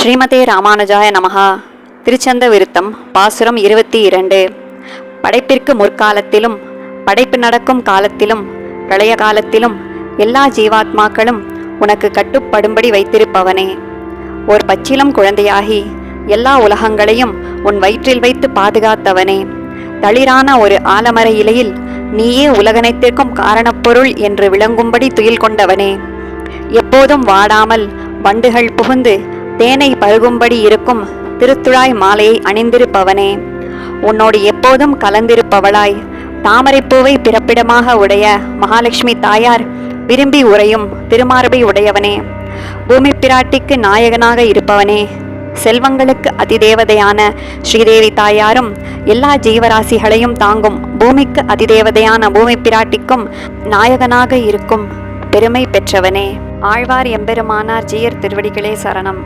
ஸ்ரீமதே ராமானுஜாய நமகா திருச்சந்த விருத்தம் பாசுரம் இருபத்தி இரண்டு. படைப்பிற்கு முற்காலத்திலும் படைப்பு நடக்கும் காலத்திலும் பிரளய காலத்திலும் எல்லா ஜீவாத்மாக்களும் உனக்கு கட்டுப்படும்படி வைத்திருப்பவனே. ஓர் பச்சிலம் குழந்தையாகி எல்லா உலகங்களையும் உன் வயிற்றில் வைத்து பாதுகாத்தவனே. தளிரான ஒரு ஆலமர இலையில் நீயே உலகனைத்திற்கும் காரணப்பொருள் என்று விளங்கும்படி துயில் கொண்டவனே. எப்போதும் வாடாமல் வண்டுகள் புகுந்து தேனை பருகும்படி இருக்கும் திருத்துழாய் மாலையை அணிந்திருப்பவனே உன்னோடு எப்போதும் கலந்திருப்பவளாய் தாமரைப்பூவை பிறப்பிடமாக உடைய மகாலட்சுமி தாயார் விரும்பி உறையும் திருமார்பை உடையவனே. பூமி பிராட்டிக்கு நாயகனாக இருப்பவனே செல்வங்களுக்கு அதிதேவதையான ஸ்ரீதேவி தாயாரும் எல்லா ஜீவராசிகளையும் தாங்கும் பூமிக்கு அதிதேவதையான பூமி பிராட்டிக்கும் நாயகனாக இருக்கும் பெருமை பெற்றவனே. ஆழ்வார் எம்பெருமானார் ஜீயர் திருவடிகளே சரணம்.